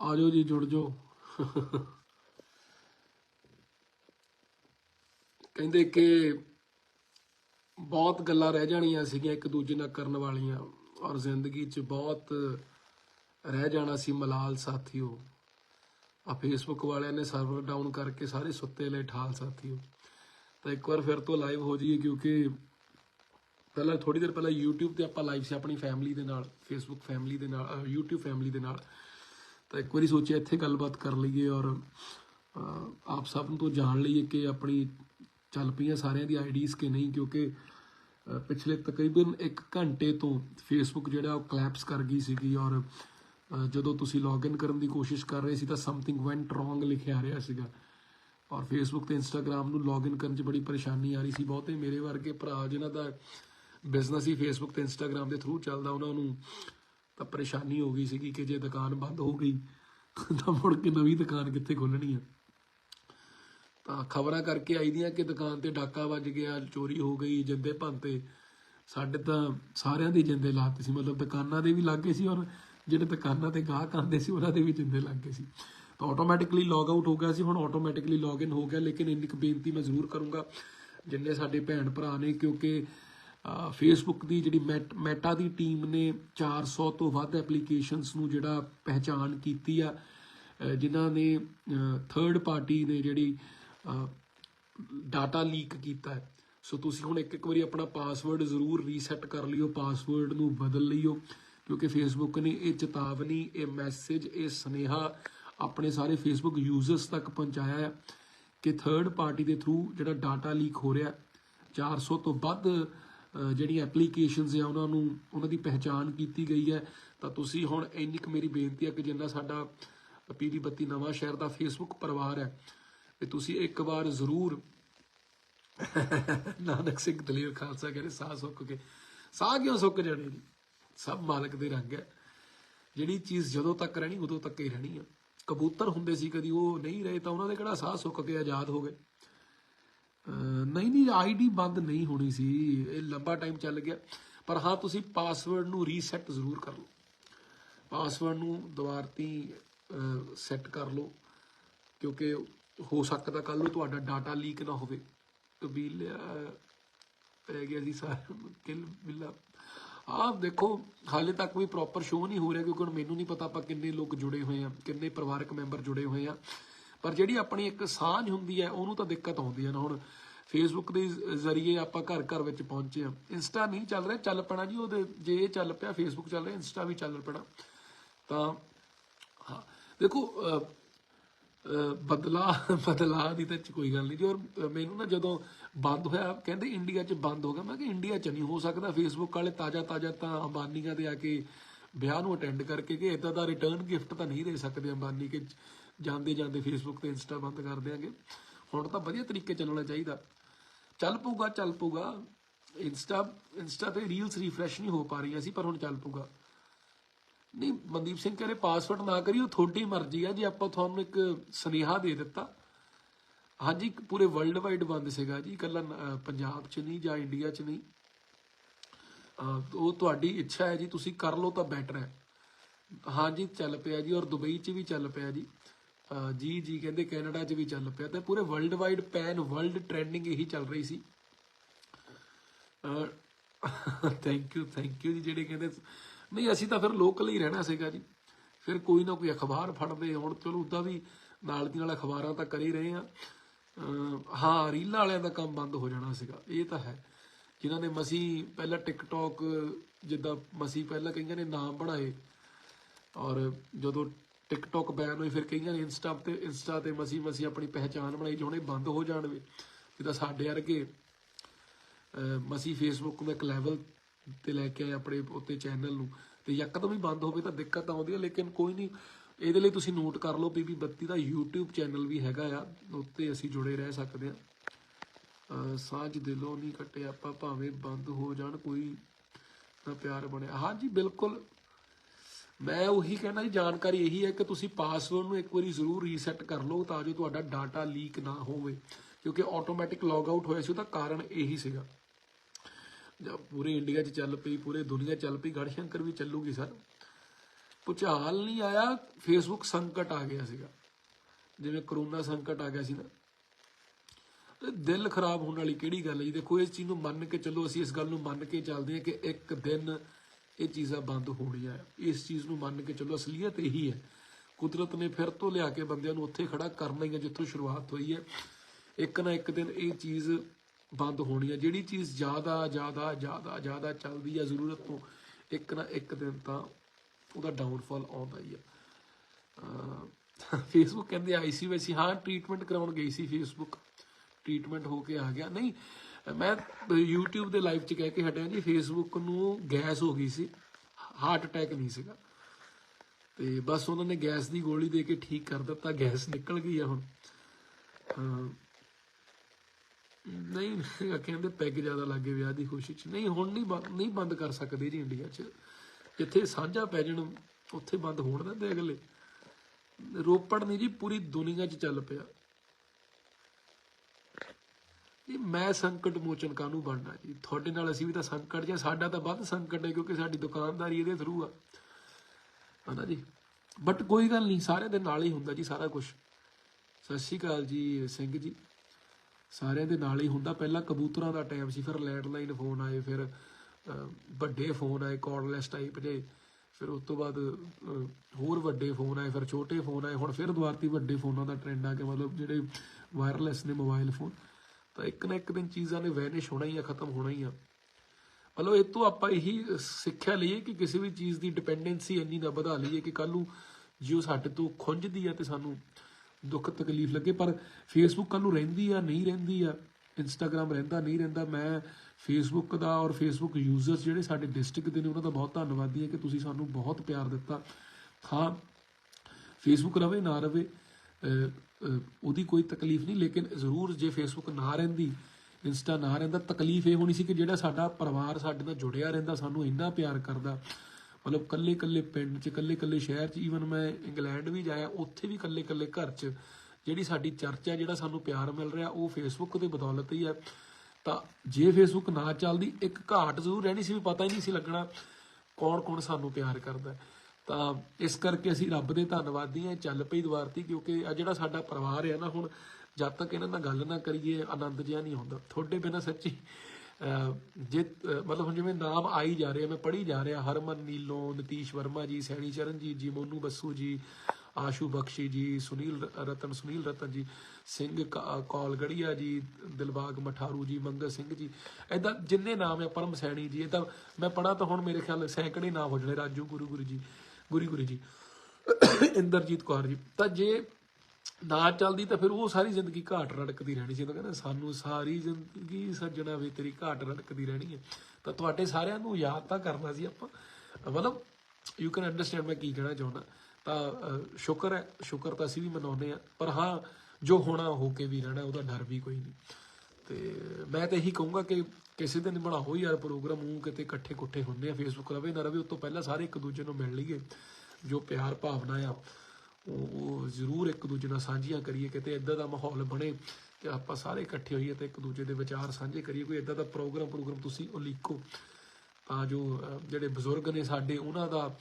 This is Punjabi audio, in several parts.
ਆ ਜਾਓ ਜੀ ਜੁੜ ਜੋ ਕਹਿੰਦੇ ਕਿ ਬਹੁਤ ਗੱਲਾਂ ਰਹਿ ਜਾਣੀਆਂ ਸੀਗੀਆਂ ਇੱਕ ਦੂਜੇ ਨਾਲ ਕਰਨ ਵਾਲੀਆਂ ਔਰ ਜ਼ਿੰਦਗੀ 'ਚ ਬਹੁਤ ਰਹਿ ਜਾਣਾ ਸੀ ਮਲਾਲ ਸਾਥੀਓ। ਆ ਫੇਸਬੁੱਕ ਵਾਲਿਆਂ ਨੇ ਸਰਵਰ ਡਾਊਨ ਕਰਕੇ ਸਾਰੇ ਸੁੱਤੇ ਲਈ ਠਾਲ ਸਾਥੀਓ। ਤਾਂ ਇੱਕ ਵਾਰ ਫਿਰ ਤੋਂ ਲਾਈਵ ਹੋ ਜਾਈਏ ਕਿਉਂਕਿ ਪਹਿਲਾਂ ਥੋੜੀ ਦੇਰ ਪਹਿਲਾਂ YouTube ਤੇ ਆਪਾਂ ਲਾਈਵ ਸੀ ਆਪਣੀ ਫੈਮਿਲੀ ਦੇ ਨਾਲ Facebook ਫੈਮਿਲੀ ਦੇ ਨਾਲ ਅਹ, YouTube ਫੈਮਿਲੀ ਦੇ ਨਾਲ। ਤਾਂ ਇੱਕ ਵਾਰੀ ਸੋਚਿਆ ਇੱਥੇ ਗੱਲਬਾਤ ਕਰ ਲਈਏ ਔਰ ਆਪ ਸਭ ਨੂੰ ਤੋਂ ਜਾਣ ਲਈਏ ਕਿ ਆਪਣੀ ਚੱਲ ਪਈਆਂ ਸਾਰਿਆਂ ਦੀ ਆਈਡੀਜ਼ ਕਿ ਨਹੀਂ, ਕਿਉਂਕਿ ਪਿਛਲੇ ਤਕਰੀਬਨ 1 ਘੰਟੇ ਤੋਂ ਫੇਸਬੁੱਕ ਜਿਹੜਾ ਉਹ ਕਲੈਪਸ ਕਰ ਗਈ ਸੀਗੀ ਔਰ ਜਦੋਂ ਤੁਸੀਂ ਲੌਗਇਨ ਕਰਨ ਦੀ ਕੋਸ਼ਿਸ਼ ਕਰ ਰਹੇ ਸੀ ਤਾਂ ਸਮਥਿੰਗ ਵੈਂਟ ਰੋਂਗ ਲਿਖਿਆ ਆ ਰਿਹਾ ਸੀਗਾ। ਔਰ ਫੇਸਬੁੱਕ ਤੇ ਇੰਸਟਾਗ੍ਰam ਨੂੰ ਲੌਗਇਨ ਕਰਨ 'ਚ ਬੜੀ ਪਰੇਸ਼ਾਨੀ ਆ ਰਹੀ ਸੀ ਬਹੁਤੇ। ਮੇਰੇ ਵਰਗੇ ਭਰਾ ਜਿਨ੍ਹਾਂ ਦਾ ਬਿਜ਼ਨਸ ਹੀ ਫੇਸਬੁੱਕ ਤੇ ਇੰਸਟਾਗ੍ਰam ਦੇ ਥਰੂ ਚੱਲਦਾ, ਉਹਨਾਂ ਨੂੰ ਤਾਂ ਪਰੇਸ਼ਾਨੀ ਹੋ ਗਈ ਸੀਗੀ ਕਿ ਜੇ ਦੁਕਾਨ ਬੰਦ ਹੋ ਗਈ, ਤਾਂ ਮੁੜ ਕੇ ਨਵੀਂ ਦੁਕਾਨ ਕਿੱਥੇ ਖੋਲਣੀ ਆ। ਤਾਂ ਖਬਰਾਂ ਕਰਕੇ ਆਈ ਦੀਆਂ ਕਿ ਦੁਕਾਨ ਤੇ ਡਾਕਾ ਵੱਜ ਗਿਆ, ਚੋਰੀ ਹੋ ਗਈ, ਜਿੰਦੇ ਭੰਤੇ ਸਾਡੇ ਤਾਂ ਸਾਰਿਆਂ ਦੇ ਜਿੰਦੇ ਲਾਤੇ ਸੀ। ਮਤਲਬ ਦੁਕਾਨਾਂ ਦੇ ਵੀ ਲੱਗੇ ਸੀ ਔਰ ਜਿਹੜੇ ਦੁਕਾਨਾਂ ਤੇ ਗਾਹਕ ਆਉਂਦੇ ਸੀ, ਉਹਨਾਂ ਦੇ ਵੀ ਜਿੰਦੇ ਲੱਗ ਸੀ। ਤਾਂ ਆਟੋਮੈਟਿਕਲੀ ਲੌਗ ਆਊਟ ਹੋ ਗਿਆ ਸੀ, ਹੁਣ ਆਟੋਮੈਟਿਕਲੀ ਲੌਗਇਨ ਹੋ ਗਿਆ, ਲੇਕਿਨ ਇੰਨੀ ਕੁ ਬੇਨਤੀ ਮੈਂ ਜ਼ਰੂਰ ਕਰੂੰਗਾ ਜਿੰਨੇ ਸਾਡੇ ਭੈਣ ਭਰਾ ਨੇ, ਕਿਉਂਕਿ ਫੇਸਬੁੱਕ ਦੀ ਜਿਹੜੀ ਮੈਟ- ਮੈਟਾ ਦੀ ਟੀਮ ਨੇ 400 ਤੋਂ ਵੱਧ ਐਪਲੀਕੇਸ਼ਨਸ ਨੂੰ ਜਿਹੜਾ ਪਹਿਚਾਨ ਕੀਤੀ ਆ। ਜਿਨ੍ਹਾਂ ਨੇ ਥਰਡ ਪਾਰਟੀ ਨੇ ਜਿਹੜੀ ਡਾਟਾ ਲੀਕ ਕੀਤਾ ਹੈ। ਸੋ ਤੁਸੀਂ ਹੁਣ ਇੱਕ ਇੱਕ ਵਾਰੀ ਆਪਣਾ ਪਾਸਵਰਡ ਜ਼ਰੂਰ ਰੀਸੈਟ ਕਰ ਲਿਓ ਪਾਸਵਰਡ ਨੂੰ ਬਦਲ ਲਿਓ ਕਿਉਂਕਿ ਫੇਸਬੁੱਕ ਨੇ ਇਹ ਚੇਤਾਵਨੀ ਇਹ ਮੈਸੇਜ ਇਹ ਸੁਨੇਹਾ ਆਪਣੇ ਸਾਰੇ ਫੇਸਬੁੱਕ ਯੂਜ਼ਰਸ ਤੱਕ ਪਹੁੰਚਾਇਆ ਹੈ ਕਿ ਥਰਡ ਪਾਰਟੀ ਦੇ ਥਰੂ ਜਿਹੜਾ ਡਾਟਾ ਲੀਕ ਹੋ ਰਿਹਾ ਹੈ, 400 ਤੋਂ ਵੱਧ ਅਹ, ਜਿਹੜੀਆਂ ਐਪਲੀਕੇਸ਼ਨਸ ਆ ਉਹਨਾਂ ਨੂੰ ਉਹਨਾਂ ਦੀ ਪਹਿਚਾਨ ਕੀਤੀ ਗਈ ਹੈ। ਤਾਂ ਤੁਸੀਂ ਹੁਣ ਇੰਨੀ ਕੁ ਮੇਰੀ ਬੇਨਤੀ ਹੈ ਕਿ ਜਿੰਨਾ ਸਾਡਾ ਪੀਰੀ ਬੱਤੀ ਨਵਾਂ ਸ਼ਹਿਰ ਦਾ ਫੇਸਬੁੱਕ ਪਰਿਵਾਰ ਹੈ ਤੇ ਤੁਸੀਂ ਇੱਕ ਵਾਰ ਜ਼ਰੂਰ ਨਾਨਕ ਸਿੰਘ ਦਲੇਰ ਖਾਲਸਾ ਕਹਿੰਦੇ ਸਾਹ ਸੁੱਕ ਕੇ ਸਾਹ ਕਿਉਂ ਸੁੱਕ ਜਾਣੇ ਜੀ? ਸਭ ਮਾਲਕ ਦੇ ਰੰਗ ਹੈ। ਜਿਹੜੀ ਚੀਜ਼ ਜਦੋਂ ਤੱਕ ਰਹਿਣੀ ਉਦੋਂ ਤੱਕ ਹੀ ਰਹਿਣੀ ਆ। ਕਬੂਤਰ ਹੁੰਦੇ ਸੀ ਕਦੀ ਉਹ ਨਹੀਂ ਰਹੇ ਤਾਂ ਉਹਨਾਂ ਦੇ ਕਿਹੜਾ ਸਾਹ ਸੁੱਕ ਕੇ ਆਜ਼ਾਦ ਹੋ ਗਏ? ਨਹੀਂ ਨਹੀਂ ਆਈਡੀ ਬੰਦ ਨਹੀਂ ਹੋਣੀ ਸੀ। ਇਹ ਲੰਬਾ ਟਾਈਮ ਚੱਲ ਗਿਆ। ਪਰ ਹਾਂ, ਤੁਸੀਂ ਪਾਸਵਰਡ ਨੂੰ ਰੀਸੈਟ ਜ਼ਰੂਰ ਕਰ ਲਓ। ਪਾਸਵਰਡ ਨੂੰ ਦੁਬਾਰਤੀ ਸੈੱਟ ਕਰ ਲਓ। ਕਿਉਂਕਿ ਹੋ ਸਕਦਾ ਕੱਲ ਨੂੰ ਤੁਹਾਡਾ ਡਾਟਾ ਲੀਕ ਨਾ ਹੋਵੇ। ਕਬੀਲਿਆ ਪੈ ਗਿਆ ਸੀ ਸਾਰਾ ਕਿਲ ਬਿੱਲਾ। ਆਹ ਦੇਖੋ, ਹਾਲੇ ਤੱਕ ਵੀ ਪ੍ਰੋਪਰ ਸ਼ੋਅ ਨਹੀਂ ਹੋ ਰਿਹਾ ਕਿਉਂਕਿ ਹੁਣ ਮੈਨੂੰ ਨਹੀਂ ਪਤਾ ਆਪਾਂ ਕਿੰਨੇ ਲੋਕ ਜੁੜੇ ਹੋਏ ਆ, ਕਿੰਨੇ ਪਰਿਵਾਰਕ ਮੈਂਬਰ ਜੁੜੇ ਹੋਏ ਆ। ਪਰ ਜਿਹੜੀ ਆਪਣੀ ਇੱਕ ਸਾਂਝ ਹੁੰਦੀ ਹੈ ਉਹਨੂੰ ਤਾਂ ਦਿੱਕਤ ਆਉਂਦੀ ਹੈ ਨਾ। ਹੁਣ ਫੇਸਬੁੱਕ ਦੇ ਜ਼ਰੀਏ ਆਪਾਂ ਘਰ ਘਰ ਵਿੱਚ ਪਹੁੰਚੇ ਆ ਇੰਸਟਾ ਨਹੀਂ ਚੱਲ ਰਿਹਾ ਚੱਲ ਪੈਣਾ ਜੀ ਉਹਦੇ ਜੇ ਇਹ ਚੱਲ ਪਿਆ ਫੇਸਬੁੱਕ ਚੱਲ ਰਿਹਾ ਇੰਸਟਾ ਵੀ ਚੱਲ ਪੈਣਾ। ਤਾਂ ਹਾਂ ਦੇਖੋ ਅਹ, ਅਹ, ਬਦਲਾ ਬਦਲਾ ਦੀ ਤਾਂ ਕੋਈ ਗੱਲ ਨਹੀਂ ਜੀ। ਔਰ ਮੈਨੂੰ ਨਾ ਜਦੋਂ ਬੰਦ ਹੋਇਆ ਕਹਿੰਦੇ ਇੰਡੀਆ 'ਚ ਬੰਦ ਹੋ ਗਿਆ। ਮੈਂ ਕਿ ਇੰਡੀਆ 'ਚ ਨਹੀਂ ਹੋ ਸਕਦਾ। ਫੇਸਬੁੱਕ ਵਾਲੇ ਤਾਜ਼ਾ ਤਾਜ਼ਾ ਤਾਂ ਅੰਬਾਨੀਆਂ ਦੇ ਆ ਕੇ ਵਿਆਹ ਨੂੰ ਅਟੈਂਡ ਕਰਕੇ ਕਿ ਇਦਾਂ ਦਾ ਰਿਟਰਨ ਗਿਫਟ ਤਾਂ ਨਹੀਂ ਦੇ ਸਕਦੇ ਅੰਬਾਨੀ ਕਿ ਜਾਂਦੇ ਜਾਂਦੇ ਫੇਸਬੁੱਕ ਤੇ ਇੰਸਟਾ ਬੰਦ ਕਰ ਦਿਆਂਗੇ। ਹੁਣ ਤਾਂ ਵਧੀਆ ਤਰੀਕੇ ਚੱਲਣਾ ਚਾਹੀਦਾ। ਚੱਲ ਪਊਗਾ ਚੱਲ ਪਊਗਾ। ਇੰਸਟਾ ਇੰਸਟਾ ਤੇ ਰੀਲਸ ਰਿਫਰੈਸ਼ ਨਹੀਂ ਹੋ ਪਾ ਰਹੀਆਂ ਸੀ, ਪਰ ਹੁਣ ਚੱਲ ਪਊਗਾ। ਨਹੀਂ, ਮਨਦੀਪ ਸਿੰਘ ਕਹਿੰਦੇ ਪਾਸਵਰਡ ਨਾ ਕਰਿਓ ਤੁਹਾਡੀ ਮਰਜ਼ੀ ਆ। ਜੀ ਆਪਾਂ ਤੁਹਾਨੂੰ ਇੱਕ ਸੁਨੇਹਾ ਦੇ ਦਿੱਤਾ। ਹਾਂਜੀ ਪੂਰੇ ਵਰਲਡ ਵਾਈਡ ਬੰਦ ਸੀਗਾ ਜੀ। ਇਕੱਲਾ ਪੰਜਾਬ 'ਚ ਨਹੀਂ ਜਾਂ ਇੰਡੀਆ 'ਚ ਨਹੀਂ। ਉਹ ਤੁਹਾਡੀ ਇੱਛਾ ਹੈ ਜੀ, ਤੁਸੀਂ ਕਰ ਲਓ ਤਾਂ ਬੈਟਰ ਹੈ। ਹਾਂਜੀ, ਚੱਲ ਪਿਆ ਜੀ। ਔਰ ਦੁਬਈ 'ਚ ਵੀ ਚੱਲ ਪਿਆ ਜੀ। ਜੀ ਜੀ ਕਹਿੰਦੇ ਕੈਨੇਡਾ 'ਚ ਵੀ ਚੱਲ ਪਿਆ ਤਾਂ ਪੂਰੇ world wide pan world trending ਇਹੀ ਚੱਲ ਰਹੀ ਸੀ। Thank you thank you ji, ਜਿਹੜੇ ਕਹਿੰਦੇ ਨਹੀਂ, ਅਸੀਂ ਤਾਂ ਫਿਰ ਲੋਕਲ ਹੀ ਰਹਿਣਾ ਸੀਗਾ ਜੀ। ਫਿਰ ਕੋਈ ਨਾ ਕੋਈ ਅਖਬਾਰ ਫੜਦੇ ਹੁਣ। ਚਲੋ, ਉਦਾਂ ਵੀ ਨਾਲ ਦੀ ਨਾਲ ਅਖਬਾਰਾਂ ਤਾਂ ਕਰ ਹੀ। ਰਹੇ ਆ ਹਾਂ, ਰੀਲਾਂ ਵਾਲਿਆਂ ਦਾ ਕੰਮ ਬੰਦ ਹੋ ਜਾਣਾ ਸੀਗਾ। ਇਹ ਤਾਂ ਹੈ। ਜਿਨ੍ਹਾਂ ਨੇ ਮਸੀ ਪਹਿਲਾਂ ਟਿਕਟੌਕ ਜਿੱਦਾਂ ਮਸੀ ਪਹਿਲਾਂ ਕਈਆਂ ਨੇ ਨਾਮ ਬਣਾਏ। ਔਰ ਜਦੋਂ ਟਿਕਟੌਕ ਬੈਨ ਹੋਈ ਫਿਰ ਕਈਆਂ ਨੇ ਇੰਸਟਾ ਤੇ ਇੰਸਟਾ ਤੇ ਮਸੀ ਮਸੀ ਆਪਣੀ ਪਹਿਚਾਨ ਬਣਾਈ ਜੇ ਬੰਦ ਹੋ ਜਾਣਗੇ ਜਿੱਦਾਂ ਸਾਡੇ ਵਰਗੇ ਮਸੀ ਫੇਸਬੁੱਕ ਨੂੰ ਇੱਕ ਲੈਵਲ ਤੇ ਲੈ ਕੇ ਆਏ ਆਪਣੇ ਉੱਤੇ ਚੈਨਲ ਨੂੰ, ਤੇ ਯਕਦਮ ਹੀ ਬੰਦ ਹੋਵੇ ਤਾਂ ਦਿੱਕਤ ਆਉਂਦੀ ਹੈ ਲੇਕਿਨ ਕੋਈ ਨਹੀਂ, ਇਹਦੇ ਲਈ ਤੁਸੀਂ ਨੋਟ ਕਰ ਲਓ ਬੀਬੀ ਬੱਤੀ ਦਾ YouTube ਚੈਨਲ ਵੀ ਹੈਗਾ ਆ, ਉੱਤੇ ਅਸੀਂ ਜੁੜੇ ਰਹਿ ਸਕਦੇ ਆ ਸਾਂਝ ਦਿਲੋਂ ਨਹੀਂ ਕੱਟੇ ਆਪਾਂ, ਭਾਵੇਂ ਬੰਦ ਹੋ ਜਾਣ, ਕੋਈ ਨਾ ਪਿਆਰ ਬਣਿਆ। ਹਾਂਜੀ, ਬਿਲਕੁਲ। ਮੈਂ ਉਹੀ ਕਹਿਣਾ ਜੀ, ਜਾਣਕਾਰੀ ਇਹੀ ਹੈ ਕਿ ਤੁਸੀਂ ਪਾਸਵਰਡ ਨੂੰ ਇੱਕ ਵਾਰੀ ਜ਼ਰੂਰ ਰੀਸੈਟ ਕਰ ਲਓ ਤਾਂ ਜੋ ਤੁਹਾਡਾ ਡਾਟਾ ਲੀਕ ਨਾ ਹੋਵੇ, ਕਿਉਂਕਿ ਆਟੋਮੈਟਿਕ ਲੌਗ ਆਊਟ ਹੋਇਆ ਸੀ, ਉਹਦਾ ਕਾਰਨ ਇਹੀ ਸੀਗਾ। ਜਦ ਪੂਰੇ ਇੰਡੀਆ 'ਚ ਚੱਲ ਪਈ, ਪੂਰੇ ਦੁਨੀਆ ਚੱਲ ਪਈ ਗੜਸ਼ੰਕਰ ਵੀ ਚੱਲੂਗੀ ਸਰ। ਭੁਚਾਲ ਨਹੀਂ ਆਇਆ ਫੇਸਬੁੱਕ ਸੰਕਟ ਆ ਗਿਆ ਸੀਗਾ। ਜਿਵੇਂ ਕਰੋਨਾ ਸੰਕਟ ਆ ਗਿਆ ਸੀ ਨਾ। ਦਿਲ ਖਰਾਬ ਹੋਣ ਵਾਲੀ ਕਿਹੜੀ ਗੱਲ ਹੈ ਜੀ? ਦੇਖੋ, ਇਸ ਚੀਜ਼ ਨੂੰ ਮੰਨ ਕੇ ਚੱਲੋ, ਅਸੀਂ ਇਸ ਗੱਲ ਨੂੰ ਮੰਨ ਕੇ ਚੱਲਦੇ ਹਾਂ ਕਿ ਇੱਕ ਦਿਨ ਇਹ ਚੀਜ਼ਾਂ ਬੰਦ ਹੋਣੀਆਂ ਇਸ ਚੀਜ਼ ਨੂੰ ਮੰਨ ਕੇ ਚੱਲੋ, ਅਸਲੀਅਤ ਇਹੀ ਹੈ। ਕੁਦਰਤ ਨੇ ਫਿਰ ਤੋਂ ਲਿਆ ਕੇ ਬੰਦਿਆਂ ਨੂੰ ਉੱਥੇ ਖੜਾ ਕਰਨਾ ਹੀ ਹੈ ਜਿੱਥੋਂ ਸ਼ੁਰੂਆਤ ਹੋਈ ਹੈ। ਇੱਕ ਨਾ ਇੱਕ ਦਿਨ ਇਹ ਚੀਜ਼ ਬੰਦ ਹੋਣੀ ਹੈ ਜਿਹੜੀ ਚੀਜ਼ ਜ਼ਿਆਦਾ ਜ਼ਿਆਦਾ ਜ਼ਿਆਦਾ ਜ਼ਿਆਦਾ ਚੱਲਦੀ ਹੈ ਜ਼ਰੂਰਤ ਤੋਂ, ਇੱਕ ਨਾ ਇੱਕ ਦਿਨ ਤਾਂ ਉਹਦਾ ਡਾਊਨਫਾਲ ਆਉਂਦਾ ਹੀ ਹੈ ਫੇਸਬੁੱਕ ਕਹਿੰਦੇ, ਆਈ ਸੀ ਵੈਸੀ, ਹਾਂ ਟ੍ਰੀਟਮੈਂਟ ਕਰਾਉਣ ਗਈ ਸੀ ਫੇਸਬੁੱਕ ਟ੍ਰੀਟਮੈਂਟ ਹੋ ਕੇ ਆ ਗਿਆ। ਨਹੀਂ ਮੈਂ YouTube ਦੇ ਲਾਈਵ 'ਚ ਕਹਿ ਕੇ ਹਟਿਆ ਜੀ ਫੇਸਬੁੱਕ ਨੂੰ ਗੈਸ ਹੋ ਗਈ ਸੀ ਹਾਰਟ ਅਟੈਕ ਨਹੀਂ ਸੀਗਾ। ਤੇ ਬਸ ਉਹਨਾਂ ਨੇ ਗੈਸ ਦੀ ਗੋਲੀ ਦੇ ਕੇ ਠੀਕ ਕਰ ਦਿੱਤਾ, ਗੈਸ ਨਿਕਲ ਗਈ ਆ ਹੁਣ। ਨਹੀਂ ਕਹਿੰਦੇ ਪੈਗ ਜ਼ਿਆਦਾ ਲੱਗੇ ਵਿਆਹ ਦੀ ਖੁਸ਼ੀ 'ਚ। ਨਹੀਂ, ਹੁਣ ਨਹੀਂ ਨਹੀਂ ਬੰਦ ਕਰ ਸਕਦੇ ਜੀ ਇੰਡੀਆ 'ਚ। ਜਿੱਥੇ ਸਾਂਝਾ ਪੈ ਜਾਣ, ਉੱਥੇ ਬੰਦ ਹੋਣ ਦਿੰਦੇ ਅਗਲੇ। ਰੋਪੜ ਨਹੀਂ ਜੀ, ਪੂਰੀ ਦੁਨੀਆ 'ਚ ਚੱਲ ਪਿਆ। ਜੀ ਮੈਂ ਸੰਕਟ ਮੋਚਨ ਕਾਨੂੰ ਬਣਨਾ ਜੀ? ਤੁਹਾਡੇ ਨਾਲ ਅਸੀਂ ਵੀ ਤਾਂ ਸੰਕਟ ਜਾਂ ਸਾਡਾ ਤਾਂ ਵੱਧ ਸੰਕਟ ਹੈ ਕਿਉਂਕਿ ਸਾਡੀ ਦੁਕਾਨਦਾਰੀ ਇਹਦੇ ਥਰੂ ਆ। ਹਨਾ ਜੀ? ਬਟ ਕੋਈ ਗੱਲ ਨਹੀਂ, ਸਾਰਿਆਂ ਦੇ ਨਾਲ ਹੀ ਹੁੰਦਾ ਜੀ ਸਾਰਾ ਕੁਝ ਸਤਿ ਸ਼੍ਰੀ ਅਕਾਲ ਜੀ ਸਿੰਘ ਜੀ। ਸਾਰਿਆਂ ਦੇ ਨਾਲ ਹੀ ਹੁੰਦਾ। ਪਹਿਲਾਂ ਕਬੂਤਰਾਂ ਦਾ ਟਾਈਮ ਸੀ, ਫਿਰ ਲੈਂਡਲਾਈਨ ਫੋਨ ਆਏ, ਫਿਰ ਵੱਡੇ ਫੋਨ ਆਏ ਕਾਰਡਲੈਸ ਟਾਈਪ ਦੇ ਫਿਰ ਉਸ ਤੋਂ ਬਾਅਦ ਹੋਰ ਵੱਡੇ ਫੋਨ ਆਏ, ਫਿਰ ਛੋਟੇ ਫੋਨ ਆਏ। ਹੁਣ ਫਿਰ ਦੁਬਾਰਤੀ ਵੱਡੇ ਫੋਨਾਂ ਦਾ ਟ੍ਰੈਂਡ ਆ ਕੇ ਮਤਲਬ ਜਿਹੜੇ ਵਾਇਰਲੈਸ ਨੇ ਮੋਬਾਈਲ ਫੋਨ ਤਾਂ ਇੱਕ ਨਾ ਇੱਕ ਦਿਨ ਚੀਜ਼ਾਂ ਨੇ ਵੈਨਿਸ਼ ਹੋਣਾ ਹੀ ਆ, ਖਤਮ ਹੋਣਾ ਹੀ ਆ। ਮਤਲਬ ਇਹ ਤੋਂ ਆਪਾਂ ਇਹੀ ਸਿੱਖਿਆ ਲਈਏ ਕਿ ਕਿਸੇ ਵੀ ਚੀਜ਼ ਦੀ ਡਿਪੈਂਡੈਂਸੀ ਇੰਨੀ ਨਾ ਵਧਾ ਲਈਏ ਕਿ ਕੱਲ ਨੂੰ ਜੇ ਉਹ ਸਾਡੇ ਤੋਂ ਖੁੰਝਦੀ ਆ ਤੇ ਸਾਨੂੰ ਦੁੱਖ ਤਕਲੀਫ ਲੱਗੇ, ਪਰ ਫੇਸਬੁੱਕ ਕੱਲ ਨੂੰ ਰਹਿੰਦੀ ਆ, ਨਹੀਂ ਰਹਿੰਦੀ ਆ ਇੰਸਟਾਗ੍ਰam ਰਹਿੰਦਾ, ਨਹੀਂ ਰਹਿੰਦਾ, ਮੈਂ ਫੇਸਬੁੱਕ ਦਾ ਔਰ ਫੇਸਬੁੱਕ ਯੂਜ਼ਰਸ ਜਿਹੜੇ ਸਾਡੇ ਡਿਸਟ੍ਰਿਕਟ ਦੇ ਨੇ, ਉਹਨਾਂ ਦਾ ਬਹੁਤ ਧੰਨਵਾਦੀ ਹਾਂ ਕਿ ਤੁਸੀਂ ਸਾਨੂੰ ਬਹੁਤ ਪਿਆਰ ਦਿੱਤਾ। ਹਾਂ ਫੇਸਬੁੱਕ ਰਵੇ, ਨਾ ਰਵੇ ਉਹਦੀ ਕੋਈ ਤਕਲੀਫ ਨਹੀਂ, ਲੇਕਿਨ ਜ਼ਰੂਰ ਜੇ ਫੇਸਬੁੱਕ ਨਾ ਰਹਿੰਦੀ ਇੰਸਟਾ ਨਾ ਰਹਿੰਦਾ, ਤਕਲੀਫ ਇਹ ਹੋਣੀ ਸੀ ਕਿ ਜਿਹੜਾ ਸਾਡਾ ਪਰਿਵਾਰ ਸਾਡੇ ਨਾਲ ਜੁੜਿਆ ਰਹਿੰਦਾ, ਸਾਨੂੰ ਇੰਨਾ ਪਿਆਰ ਕਰਦਾ ਮਤਲਬ ਕੱਲੇ ਕੱਲੇ ਪਿੰਡ 'ਚ ਕੱਲੇ ਕੱਲੇ ਸ਼ਹਿਰ 'ਚ ਈਵਨ ਮੈਂ ਇੰਗਲੈਂਡ ਵੀ ਜਾਇਆ, ਉੱਥੇ ਵੀ ਕੱਲੇ ਕੱਲੇ ਘਰ 'ਚ, ਜਿਹੜੀ ਸਾਡੀ ਚਰਚਾ ਜਿਹੜਾ ਸਾਨੂੰ ਪਿਆਰ ਮਿਲ ਰਿਹਾ, ਉਹ ਫੇਸਬੁੱਕ ਦੇ ਬਦੌਲਤ ਹੀ ਹੈ ਤਾਂ ਜੇ ਫੇਸਬੁੱਕ ਨਾ ਚੱਲਦੀ, ਇੱਕ ਘਾਟ ਜ਼ਰੂਰ ਰਹਿਣੀ ਸੀ, ਵੀ ਪਤਾ ਹੀ ਨਹੀਂ ਸੀ ਲੱਗਣਾ ਕੌਣ ਕੌਣ ਸਾਨੂੰ ਪਿਆਰ ਕਰਦਾ ਹੈ। ਤਾਂ ਇਸ ਕਰਕੇ ਅਸੀਂ ਰੱਬ ਦੇ ਧੰਨਵਾਦੀ ਹਾਂ ਚੱਲ ਪਈ ਦਵਾਰਤੀ ਕਿਉਂਕਿ ਆ ਜਿਹੜਾ ਸਾਡਾ ਪਰਿਵਾਰ ਹੈ ਨਾ ਹੁਣ, ਜਦ ਤੱਕ ਇਹਨਾਂ ਨਾਲ ਗੱਲ ਨਾ ਕਰੀਏ, ਆਨੰਦ ਜਿਹਾ ਨਹੀਂ ਹੁੰਦਾ। ਤੁਹਾਡੇ ਬਿਨਾਂ ਸੱਚੀ ਜੇ ਮਤਲਬ ਹੁਣ ਜਿਵੇਂ ਨਾਮ ਆਈ ਜਾ ਰਿਹਾ, ਮੈਂ ਪੜ੍ਹੀ ਜਾ ਰਿਹਾ, ਹਰਮਨ ਨੀਲੋ, ਨਤੀਸ਼ ਵਰਮਾ ਜੀ, ਸੈਣੀ ਚਰਨਜੀਤ ਜੀ ਮੋਨੂ ਬੱਸੂ ਜੀ, ਆਸ਼ੂ ਬਖਸ਼ੀ ਜੀ, ਸੁਨੀਲ ਰਤਨ ਸੁਨੀਲ ਰਤਨ ਜੀ, ਸਿੰਘ ਕਾ- ਕੌਲਗੜੀਆ ਜੀ, ਦਿਲਬਾਗ ਮਠਾਰੂ ਜੀ, ਮੰਗਲ ਸਿੰਘ ਜੀ ਐਦਾਂ ਜਿੰਨੇ ਨਾਮ ਆ ਪਰਮ ਸੈਣੀ ਜੀ ਇਹ ਤਾਂ ਮੈਂ ਪੜਾ ਤਾਂ ਹੁਣ ਮੇਰੇ ਖਿਆਲ ਸੈਂਕੜੇ ਨਾਮ ਹੋ ਜਾਣੇ, ਰਾਜੂ ਗੁਰੂ ਗੁਰੂ ਜੀ। ਗੁਰੀ ਗੁਰੀ ਜੀ, ਇੰਦਰਜੀਤ ਕੌਰ ਜੀ। ਤਾਂ ਜੇ ਨਾ ਚੱਲਦੀ ਤਾਂ ਫਿਰ ਉਹ ਸਾਰੀ ਜ਼ਿੰਦਗੀ ਘਾਟ ਰੜਕਦੀ ਰਹਿਣੀ ਸੀ। ਤਾਂ ਕਹਿੰਦਾ, ਸਾਨੂੰ ਸਾਰੀ ਜ਼ਿੰਦਗੀ ਸੱਜਣਾ ਵੀ, ਤੇਰੀ ਘਾਟ ਰੜਕਦੀ ਰਹਿਣੀ ਹੈ। ਤਾਂ ਤੁਹਾਡੇ ਸਾਰਿਆਂ ਨੂੰ ਯਾਦ ਤਾਂ ਕਰਨਾ ਸੀ ਆਪਾਂ। ਮਤਲਬ ਯੂ ਕੈਨ ਅੰਡਰਸਟੈਂਡ ਮੈਂ ਕੀ ਕਹਿਣਾ ਚਾਹੁੰਦਾ। ਤਾਂ ਸ਼ੁਕਰ ਹੈ, ਸ਼ੁਕਰ ਤਾਂ ਅਸੀਂ ਵੀ ਮਨਾਉਂਦੇ ਆ ਪਰ ਹਾਂ, ਜੋ ਹੋਣਾ, ਹੋ ਕੇ ਵੀ ਰਹਿਣਾ, ਉਹਦਾ ਡਰ ਵੀ ਕੋਈ ਨਹੀਂ। ਤੇ ਮੈਂ ਤਾਂ ਇਹੀ ਕਹੂੰਗਾ ਕਿ ਕਿਸੇ ਦਿਨ ਬਣਾਓ ਯਾਰ ਪ੍ਰੋਗਰਾਮ, ਉਹ ਕਿਤੇ ਇਕੱਠੇ ਕੁੱਠੇ ਹੁੰਦੇ ਆ ਫੇਸਬੁੱਕ ਰਵੇ ਨਾ ਰਵੇ ਉਸ ਤੋਂ ਪਹਿਲਾਂ ਸਾਰੇ ਇੱਕ ਦੂਜੇ ਨੂੰ ਮਿਲ ਲਈਏ, ਜੋ ਪਿਆਰ ਭਾਵਨਾ ਆ, ਉਹ ਉਹ ਜ਼ਰੂਰ ਇੱਕ ਦੂਜੇ ਨਾਲ ਸਾਂਝੀਆਂ ਕਰੀਏ, ਕਿਤੇ ਇਦਾਂ ਦਾ ਮਾਹੌਲ ਬਣੇ ਕਿ ਆਪਾਂ ਸਾਰੇ ਇਕੱਠੇ ਹੋਈਏ ਤੇ ਇੱਕ ਦੂਜੇ ਦੇ ਵਿਚਾਰ ਸਾਂਝੇ ਕਰੀਏ, ਕੋਈ ਇਦਾਂ ਦਾ ਪ੍ਰੋਗਰਾਮ ਪ੍ਰੋਗਰਾਮ ਤੁਸੀਂ ਉਲੀਕੋ, ਤਾਂ ਜੋ ਜਿਹੜੇ ਬਜ਼ੁਰਗ ਨੇ ਸਾਡੇ, ਉਹਨਾਂ ਦਾ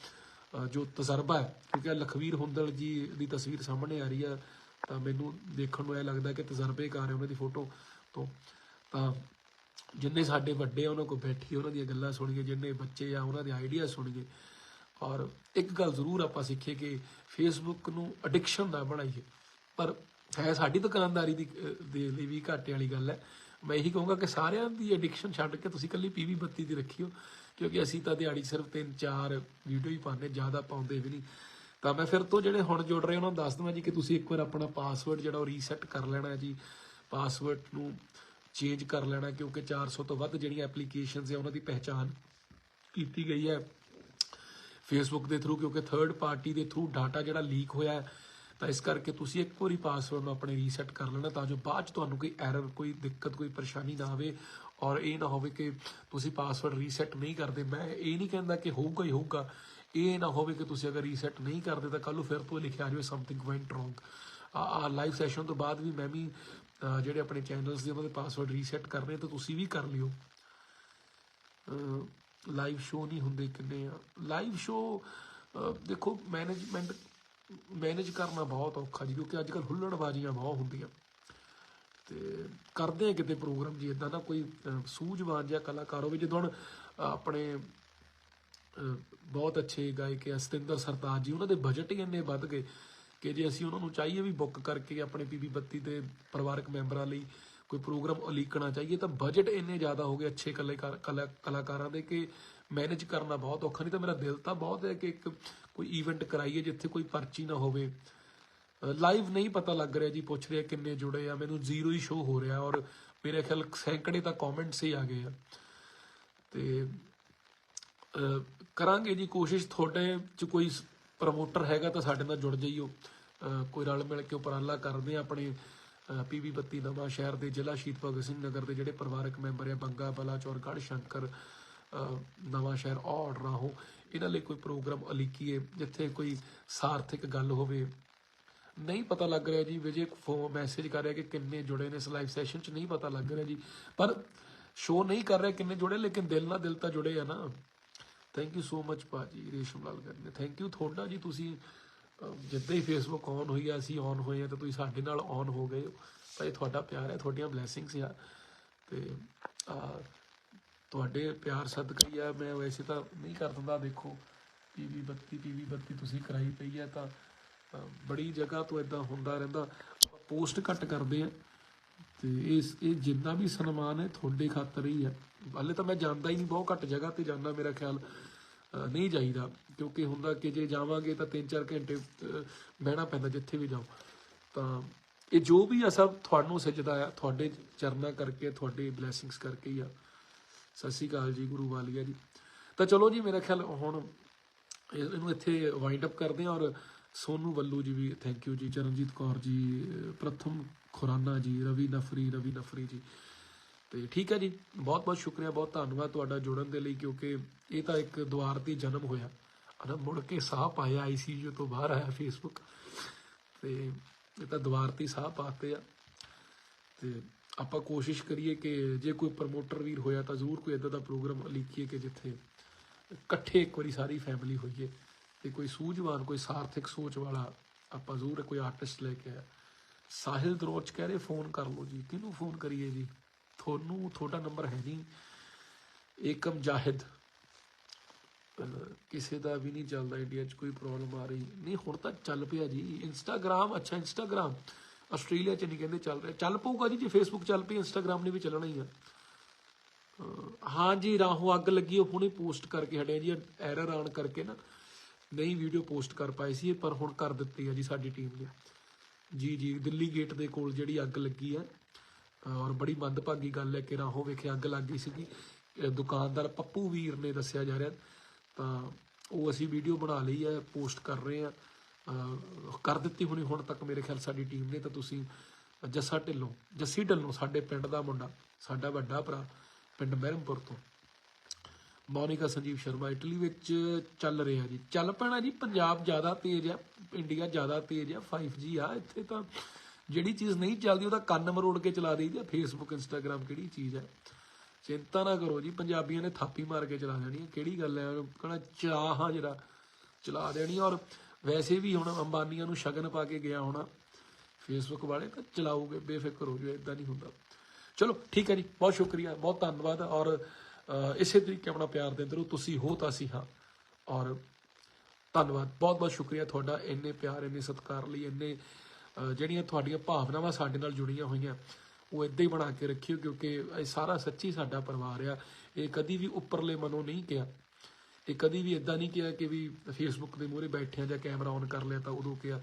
ਜੋ ਤਜਰਬਾ ਹੈ, ਕਿਉਂਕਿ ਲਖਵੀਰ ਹੁੰਦਲ ਜੀ ਦੀ ਤਸਵੀਰ ਸਾਹਮਣੇ ਆ ਰਹੀ ਆ, ਤਾਂ ਮੈਨੂੰ ਦੇਖਣ ਨੂੰ ਇਹ ਲੱਗਦਾ ਕਿ ਤਜਰਬੇਕਾਰ ਹੈ ਉਹਨਾਂ ਦੀ ਫੋਟੋ। ਤੋਂ। ਤਾਂ ਜਿੰਨੇ ਸਾਡੇ ਵੱਡੇ ਆ, ਉਹਨਾਂ ਕੋਲ ਬੈਠੀ ਉਹਨਾਂ ਦੀਆਂ ਗੱਲਾਂ ਸੁਣੀਏ, ਜਿੰਨੇ ਬੱਚੇ ਆ, ਉਹਨਾਂ ਦੇ ਆਈਡੀਆ ਸੁਣੀਏ। ਔਰ ਇੱਕ ਗੱਲ ਜ਼ਰੂਰ ਆਪਾਂ ਸਿੱਖੀਏ ਕਿ ਫੇਸਬੁੱਕ ਨੂੰ ਐਡਿਕਸ਼ਨ ਨਾ ਬਣਾਈਏ। ਪਰ ਹੈ ਸਾਡੀ ਦੁਕਾਨਦਾਰੀ ਦੀ ਦੇ ਲਈ ਵੀ ਘਾਟੇ ਵਾਲੀ ਗੱਲ ਹੈ। ਮੈਂ ਇਹੀ ਕਹੂੰਗਾ ਕਿ ਸਾਰਿਆਂ ਦੀ ਐਡਿਕਸ਼ਨ ਛੱਡ ਕੇ ਤੁਸੀਂ ਕੱਲੀ ਪੀਵੀ ਬੱਤੀ ਦੀ ਰੱਖਿਓ ਕਿਉਂਕਿ ਅਸੀਂ ਤਾਂ ਦਿਹਾੜੀ ਸਿਰਫ 3-4 ਵੀਡੀਓ ਹੀ ਪਾਉਂਦੇ, ਜ਼ਿਆਦਾ ਪਾਉਂਦੇ ਵੀ ਨਹੀਂ। ਤਾਂ ਮੈਂ ਫਿਰ ਤੋਂ ਜਿਹੜੇ ਹੁਣ ਜੁੜ ਰਹੇ ਉਹਨਾਂ ਨੂੰ ਦੱਸ ਦਵਾਂ ਜੀ ਕਿ ਤੁਸੀਂ ਇੱਕ ਵਾਰ ਆਪਣਾ ਪਾਸਵਰਡ ਜਿਹੜਾ ਉਹ ਰੀਸੈਟ ਕਰ ਲੈਣਾ ਜੀ। ਪਾਸਵਰਡ ਨੂੰ ਚੇਂਜ ਕਰ ਲੈਣਾ, ਕਿਉਂਕਿ 400 ਤੋਂ ਵੱਧ ਜਿਹੜੀਆਂ ਐਪਲੀਕੇਸ਼ਨਸ ਹੈ ਉਹਨਾਂ ਦੀ ਪਹਿਚਾਨ ਕੀਤੀ ਗਈ ਹੈ ਫੇਸਬੁੱਕ ਦੇ ਥਰੂ ਕਿਉਂਕਿ ਥਰਡ ਪਾਰਟੀ ਦੇ ਥਰੂ ਡਾਟਾ ਜਿਹੜਾ ਲੀਕ ਹੋਇਆ ਹੈ, ਤਾਂ ਇਸ ਕਰਕੇ ਤੁਸੀਂ ਇੱਕ ਵਾਰੀ ਪਾਸਵਰਡ ਨੂੰ ਆਪਣੇ ਰੀਸੈਟ ਕਰ ਲੈਣਾ, ਤਾਂ ਜੋ ਬਾਅਦ ਚ ਤੁਹਾਨੂੰ ਕੋਈ ਐਰਰ ਕੋਈ ਦਿੱਕਤ, ਕੋਈ ਪਰੇਸ਼ਾਨੀ ਨਾ ਆਵੇ ਔਰ ਇਹ ਨਾ ਹੋਵੇ ਕਿ ਤੁਸੀਂ ਪਾਸਵਰਡ ਰੀਸੈਟ ਨਹੀਂ ਕਰਦੇ। ਮੈਂ ਇਹ ਨਹੀਂ ਕਹਿੰਦਾ ਕਿ ਹੋਊਗਾ ਹੀ ਹੋਊਗਾ, ਇਹ ਨਾ ਹੋਵੇ ਕਿ ਤੁਸੀਂ ਅਗਰ ਰੀਸੈਟ ਨਹੀਂ ਕਰਦੇ ਤਾਂ ਕੱਲ ਨੂੰ ਫਿਰ ਤੋਂ ਲਿਖਿਆ ਆ ਜਾਵੇ ਸਮਥਿੰਗ ਵੈਂਟ ਰੋਂਗ ਆ ਲਾਈਵ ਸੈਸ਼ਨ ਤੋਂ ਬਾਅਦ ਵੀ ਮੈਂ ਵੀ ਜਿਹੜੇ ਆਪਣੇ ਚੈਨਲਸ ਦੇ ਉਹਨਾਂ ਦੇ ਪਾਸਵਰਡ ਰੀਸੈਟ ਕਰ ਰਹੇ ਤਾਂ ਤੁਸੀਂ ਵੀ ਕਰ ਲਿਓ। ਲਾਈਵ ਸ਼ੋ ਨਹੀਂ ਹੁੰਦੇ ਕਿੰਨੇ ਆ। ਲਾਈਵ ਸ਼ੋ ਦੇਖੋ ਮੈਨੇਜਮੈਂਟ ਮੈਨੇਜ ਕਰਨਾ ਬਹੁਤ ਔਖਾ ਜੀ, ਕਿਉਂਕਿ ਅੱਜ ਕੱਲ ਹੁੱਲੜਬਾਜ਼ੀਆਂ ਬਹੁਤ ਹੁੰਦੀਆਂ। ਤੇ ਕਰਦੇ ਆ ਕਿਤੇ ਪ੍ਰੋਗਰਾਮ ਜੀ ਇਦਾਂ ਦਾ ਕੋਈ ਸੂਝਵਾਨ ਜਾਂ ਕਲਾਕਾਰ ਹੋਵੇ, ਜਦੋਂ ਹੁਣ ਆਪਣੇ ਬਹੁਤ ਅੱਛੇ ਗਾਇਕ ਆ, ਸਤਿੰਦਰ ਸਰਤਾਜ ਜੀ, ਉਹਨਾਂ ਦੇ ਬਜਟ ਹੀ ਇੰਨੇ ਵੱਧ ਗਏ। ਕਿ ਜੇ ਅਸੀਂ ਉਹਨਾਂ ਨੂੰ ਚਾਹੀਏ ਵੀ ਬੁੱਕ ਕਰਕੇ ਆਪਣੇ ਪੀਪੀ ਬੱਤੀ ਦੇ ਪਰਿਵਾਰਕ ਮੈਂਬਰਾਂ ਲਈ ਕੋਈ ਪ੍ਰੋਗਰਾਮ ਉਲੀਕਣਾ ਚਾਹੀਏ, ਤਾਂ ਬਜਟ ਇੰਨੇ ਜ਼ਿਆਦਾ ਹੋ ਗਏ ਅੱਛੇ ਕਲਾਕਾਰ ਕਲਾਕਾਰਾਂ ਦੇ ਕਿ ਮੈਨੇਜ ਕਰਨਾ ਬਹੁਤ ਔਖਾ, ਨਹੀਂ ਤਾਂ ਮੇਰਾ ਦਿਲ ਤਾਂ ਬਹੁਤ ਹੈ ਕਿ ਇੱਕ ਕੋਈ ਇਵੈਂਟ ਕਰਾਈਏ ਜਿੱਥੇ ਕੋਈ ਪਰਚੀ ਨਾ ਹੋਵੇ। ਲਾਈਵ ਨਹੀਂ ਪਤਾ ਲੱਗ ਰਿਹਾ ਜੀ, ਪੁੱਛ ਰਿਹਾ ਕਿੰਨੇ ਜੁੜੇ ਆ, ਮੈਨੂੰ ਜ਼ੀਰੋ ਹੀ ਸ਼ੋ ਹੋ ਰਿਹਾ ਔਰ ਮੇਰੇ ਖਿਆਲ ਸੈਂਕੜੇ ਤਾਂ ਕਮੈਂਟਸ ਹੀ ਆ ਗਏ ਆ। ਤੇ ਕਰਾਂਗੇ ਜੀ ਕੋਸ਼ਿਸ਼, ਤੁਹਾਡੇ ਚ ਕੋਈ ਪ੍ਰਮੋਟਰ ਹੈਗਾ ਤਾਂ ਸਾਡੇ ਨਾਲ ਜੁੜ ਜਾਈਓ। ਕੋਈ ਰਲ ਮਿਲ ਕੇ ਉਪਰਾਲਾ ਕਰਦੇ ਆ ਆਪਣੇ ਪੀਵੀ ਬੱਤੀ ਨਵਾਂ ਸ਼ਹਿਰ ਦੇ ਜ਼ਿਲ੍ਹਾ ਸ਼ਹੀਦ ਭਗਤ ਸਿੰਘ ਨਗਰ ਦੇ ਜਿਹੜੇ ਪਰਿਵਾਰਕ ਮੈਂਬਰ ਆ, ਬੰਗਾ ਬਲਾਚੌਰ ਗੜ੍ਹ ਸ਼ੰਕਰ ਨਵਾਂ ਸ਼ਹਿਰ ਔੜ ਰਾਹੋ ਇਹਨਾਂ ਲਈ ਕੋਈ ਪ੍ਰੋਗਰਾਮ ਅਲੀਕੀਏ, ਜਿੱਥੇ ਕੋਈ ਸਾਰਥਿਕ ਗੱਲ ਹੋਵੇ। ਨਹੀਂ ਪਤਾ ਲੱਗ ਰਿਹਾ ਜੀ, ਵਿਜੇ ਫੋਨ ਮੈਸੇਜ ਕਰ ਰਿਹਾ ਕਿ ਕਿੰਨੇ ਜੁੜੇ ਨੇ ਇਸ ਲਾਈਵ ਸੈਸ਼ਨ 'ਚ, ਨਹੀਂ ਪਤਾ ਲੱਗ ਰਿਹਾ ਜੀ। ਪਰ ਸ਼ੋ ਨਹੀਂ ਕਰ ਰਿਹਾ ਕਿੰਨੇ ਜੁੜੇ, ਲੇਕਿਨ ਦਿਲ ਨਾਲ ਦਿਲ ਤਾਂ ਜੁੜੇ ਆ ਨਾ। ਥੈਂਕ ਯੂ ਸੋ ਮਚ ਭਾਜੀ ਰੇਸ਼ਮ ਲਾਲ ਗਰ ਥੈਂਕ ਯੂ ਤੁਹਾਡਾ ਜੀ, ਤੁਸੀਂ ਜਿੱਦਾਂ ਹੀ ਫੇਸਬੁੱਕ ਔਨ ਹੋਈ ਆ, ਅਸੀਂ ਔਨ ਹੋਏ ਆ ਤਾਂ ਤੁਸੀਂ ਸਾਡੇ ਨਾਲ ਔਨ ਹੋ ਗਏ ਹੋ। ਭਾਈ, ਤੁਹਾਡਾ ਪਿਆਰ ਹੈ, ਤੁਹਾਡੀਆਂ ਬਲੇਸਿੰਗਸ ਆ। ਤੇ ਤੁਹਾਡੇ ਪਿਆਰ ਸਦਕਾ ਹੀ ਆ। ਮੈਂ ਵੈਸੇ ਤਾਂ ਨਹੀਂ ਕਰ ਦਿੰਦਾ, ਦੇਖੋ, ਪੀਵੀ 32 ਪੀਵੀ 32 ਤੁਸੀਂ ਕਰਾਈ ਪਈ ਆ ਤਾਂ ਬੜੀ ਜਗ੍ਹਾ ਤੋਂ ਇਦਾਂ ਹੁੰਦਾ ਰਹਿੰਦਾ। ਪੋਸਟ ਘੱਟ ਕਰਦੇ ਆ ਤੇ ਇਸ, ਇਹ ਜਿੰਨਾ ਵੀ ਸਨਮਾਨ ਹੈ, ਤੁਹਾਡੇ ਖਾਤਰ ਹੀ ਹੈ ਹਾਲੇ ਤਾਂ ਮੈਂ ਜਾਂਦਾ ਹੀ ਨਹੀਂ, ਬਹੁਤ ਘੱਟ ਜਗ੍ਹਾ ਤੇ ਜਾਂਦਾ ਮੇਰਾ ਖਿਆਲ। ਨਹੀਂ ਜਾਈਦਾ, ਕਿਉਂਕਿ ਹੁੰਦਾ ਕਿ ਜੇ ਜਾਵਾਂਗੇ ਤਾਂ 3-4 ਘੰਟੇ ਬਹਿਣਾ ਪੈਂਦਾ ਜਿੱਥੇ ਵੀ ਜਾਓ। ਤਾਂ ਇਹ ਜੋ ਵੀ ਆ ਸਭ ਤੁਹਾਨੂੰ ਸਜਦਾ ਆ, ਤੁਹਾਡੇ ਚਰਨਾਂ ਕਰਕੇ, ਤੁਹਾਡੇ ਬਲੇਸਿੰਗਸ ਕਰਕੇ ਹੀ ਆ। ਸਤਿ ਸ਼੍ਰੀ ਅਕਾਲ ਜੀ, ਗੁਰੂ ਵਾਲੀਆ ਜੀ। ਤਾਂ ਚਲੋ ਜੀ, ਮੇਰਾ ਖਿਆਲ ਹੁਣ ਇਹਨੂੰ ਇੱਥੇ ਵਾਈਂਡ ਅਪ ਕਰਦੇ ਹਾਂ ਔਰ ਸੋਨੂ ਵੱਲੂ ਜੀ ਵੀ ਥੈਂਕ ਯੂ ਜੀ, ਚਰਨਜੀਤ ਕੌਰ ਜੀ ਪ੍ਰਥਮ ਖੁਰਾਨਾ ਜੀ, ਰਵੀ ਨਫਰੀ ਰਵੀ ਨਫਰੀ ਜੀ। ਤੇ ਠੀਕ ਹੈ ਜੀ, ਬਹੁਤ ਬਹੁਤ ਸ਼ੁਕਰੀਆ, ਬਹੁਤ ਧੰਨਵਾਦ ਤੁਹਾਡਾ ਜੁੜਨ ਦੇ ਲਈ, ਕਿਉਂਕਿ ਇਹ ਤਾਂ ਇੱਕ ਦੁਆਰ ਤੇ ਜਨਮ ਹੋਇਆ। ਅਨਾ ਮੁੜ ਕੇ ਸਾਹ ਪਾਇਆ ਆਈਸੀਯੂ ਤੋਂ ਬਾਹਰ ਆਇਆ ਫੇਸਬੁੱਕ ਤੇ ਇਹ ਤਾਂ ਦੁਆਰ ਤੇ ਸਾਹ ਪਾਤੇ ਆ। ਤੇ ਆਪਾਂ ਕੋਸ਼ਿਸ਼ ਕਰੀਏ ਕਿ ਜੇ ਕੋਈ ਪ੍ਰਮੋਟਰ ਵੀਰ ਹੋਇਆ ਤਾਂ ਜ਼ਰੂਰ ਕੋਈ ਇਦਾਂ ਦਾ ਪ੍ਰੋਗਰਾਮ ਲਿਖੀਏ ਕਿ ਜਿੱਥੇ ਇਕੱਠੇ ਇੱਕ ਵਾਰੀ ਸਾਰੀ ਫੈਮਿਲੀ ਹੋਈਏ। ਤੇ ਕੋਈ ਸੂਝਵਾਨ, ਕੋਈ ਸਾਰਥਿਕ ਸੋਚ ਵਾਲਾ ਆਪਾਂ ਜ਼ਰੂਰ ਕੋਈ ਆਰਟਿਸਟ ਲੈ ਕੇ ਆਇਆ। ਸਾਹਿਲ ਦਰੋਚ ਕਹਿ ਰਹੇ ਫੋਨ ਕਰ ਲਓ ਜੀ। ਕਿਹਨੂੰ ਫੋਨ ਕਰੀਏ ਜੀ? ਤੁਹਾਨੂੰ ਤੁਹਾਡਾ ਨੰਬਰ ਹੈ ਨਹੀਂ। ਏਕਮ ਜਾਹਿਦ। ਅਹ ਕਿਸੇ ਦਾ ਵੀ ਨਹੀਂ ਚੱਲਦਾ ਇੰਡੀਆ 'ਚ, ਕੋਈ ਪ੍ਰੋਬਲਮ ਆ ਰਹੀ। ਨਹੀਂ, ਹੁਣ ਤਾਂ ਚੱਲ ਪਿਆ ਜੀ। ਇੰਸਟਾਗ੍ਰam ਅੱਛਾ ਇੰਸਟਾਗ੍ਰam ਆਸਟ੍ਰੇਲੀਆ 'ਚ ਨਹੀਂ ਕਹਿੰਦੇ ਚੱਲ ਰਿਹਾ। ਚੱਲ ਪਊਗਾ ਜੀ, ਜੇ ਫੇਸਬੁੱਕ ਚੱਲ ਪਈ ਇੰਸਟਾਗ੍ਰam ਨੇ ਵੀ ਚੱਲਣਾ ਹੀ ਆ। ਅਹ ਹਾਂ ਜੀ, ਰਾਹੋਂ ਅੱਗ ਲੱਗੀ, ਉਹ ਹੁਣੇ ਪੋਸਟ ਕਰਕੇ ਹਟਿਆ ਜੀ। ਐਰਰ ਆਣ ਕਰਕੇ ਨਾ, ਨਹੀਂ ਵੀਡੀਓ ਪੋਸਟ ਕਰ ਪਾਈ ਸੀ ਪਰ ਹੁਣ ਕਰ ਦਿੱਤੀ ਆ ਜੀ ਸਾਡੀ ਟੀਮ ਨੇ। ਜੀ ਜੀ, ਦਿੱਲੀ ਗੇਟ ਦੇ ਕੋਲ ਜਿਹੜੀ ਅੱਗ ਲੱਗੀ ਆ ਔਰ ਬੜੀ ਮੰਦਭਾਗੀ ਗੱਲ ਹੈ ਕਿ ਰਾਹੋਂ ਵਿਖੇ ਅੱਗ ਲੱਗ ਗਈ ਸੀਗੀ। ਦੁਕਾਨਦਾਰ ਪੱਪੂ ਵੀਰ ਨੇ ਦੱਸਿਆ ਜਾ ਰਿਹਾ। ਤਾਂ ਉਹ ਅਸੀਂ ਵੀਡੀਓ ਬਣਾ ਲਈ ਹੈ, ਪੋਸਟ ਕਰ ਰਹੇ ਆ ਕਰ ਦਿੱਤੀ ਹੋਣੀ ਹੁਣ ਤੱਕ ਮੇਰੇ ਖਿਆਲ ਸਾਡੀ ਟੀਮ ਨੇ, ਤਾਂ ਤੁਸੀਂ ਜੱਸਾ ਢਿੱਲੋਂ, ਜੱਸੀ ਢਿੱਲੋਂ ਸਾਡੇ ਪਿੰਡ ਦਾ ਮੁੰਡਾ, ਸਾਡਾ ਵੱਡਾ ਭਰਾ, ਪਿੰਡ ਮਹਿਰਮਪੁਰ ਤੋਂ। ਮੋਨਿਕਾ ਸੰਜੀਵ ਸ਼ਰਮਾ, ਇਟਲੀ ਵਿੱਚ ਚੱਲ ਰਿਹਾ ਜੀ। ਚੱਲ ਪੈਣਾ ਜੀ, ਪੰਜਾਬ ਜ਼ਿਆਦਾ ਤੇਜ਼ ਆ, ਇੰਡੀਆ ਜ਼ਿਆਦਾ ਤੇਜ਼ ਆ 5G ਆ, ਇੱਥੇ ਤਾਂ ਜਿਹੜੀ ਚੀਜ਼ ਨਹੀਂ ਚੱਲਦੀ, ਉਹਦਾ ਕੰਨ ਮਰੋੜ ਕੇ ਚਲਾ ਦੇਈਦੀ ਆ। ਫੇਸਬੁੱਕ ਇੰਸਟਾਗ੍ਰam ਕਿਹੜੀ ਚੀਜ਼ ਹੈ ਚਿੰਤਾ ਨਾ ਕਰੋ ਜੀ, ਪੰਜਾਬੀਆਂ ਨੇ ਥਾਪੀ ਮਾਰ ਕੇ ਚਲਾ ਦੇਣੀ ਹੈ ਕਿਹੜੀ ਗੱਲ ਹੈ ਕਹਣਾ ਚਲਾ ਹਾਂ ਜਿਹੜਾ, ਚਲਾ ਦੇਣੀ ਔਰ ਵੈਸੇ ਵੀ ਹੁਣ ਅੰਬਾਨੀਆਂ ਨੂੰ ਸ਼ਗਨ ਪਾ ਕੇ ਗਿਆ ਹੋਣਾ ਫੇਸਬੁੱਕ ਵਾਲੇ, ਤਾਂ ਚਲਾਉਗੇ ਬੇਫਿਕਰ ਹੋ ਜਾਓ ਇਦਾਂ ਨਹੀਂ ਹੁੰਦਾ। ਚਲੋ, ਠੀਕ ਹੈ ਜੀ, ਬਹੁਤ ਸ਼ੁਕਰੀਆ, ਬਹੁਤ ਧੰਨਵਾਦ। ਔਰ ਇਸੇ ਤਰੀਕੇ ਆਪਣਾ ਪਿਆਰ ਦਿੰਦੇ ਰਹੋ, ਤੁਸੀਂ ਹੋ ਤਾਂ ਅਸੀਂ ਹਾਂ। ਔਰ ਧੰਨਵਾਦ ਬਹੁਤ ਬਹੁਤ ਸ਼ੁਕਰੀਆ ਤੁਹਾਡਾ, ਇੰਨੇ ਪਿਆਰ, ਇੰਨੇ ਸਤਿਕਾਰ ਲਈ, ਇੰਨੇ ਜਿਹੜੀਆਂ ਤੁਹਾਡੀਆਂ ਭਾਵਨਾਵਾਂ ਸਾਡੇ ਨਾਲ ਜੁੜੀਆਂ ਹੋਈਆਂ, ਉਹ ਇਦਾਂ ਹੀ ਬਣਾ ਕੇ ਰੱਖਿਓ ਕਿਉਂਕਿ ਇਹ ਸਾਰਾ ਸੱਚੀ ਸਾਡਾ ਪਰਿਵਾਰ ਆ। ਇਹ ਕਦੀ ਵੀ ਉੱਪਰਲੇ ਮਨੋਂ ਨਹੀਂ ਕਿਹਾ। ਇਹ ਕਦੀ ਵੀ ਇਦਾਂ ਨਹੀਂ ਕਿਹਾ ਕਿ ਵੀ ਫੇਸਬੁੱਕ ਦੇ ਮੂਹਰੇ ਬੈਠਿਆ ਜਾਂ ਕੈਮਰਾ ਔਨ ਕਰ ਲਿਆ ਤਾਂ ਉਦੋਂ ਕਿਹਾ।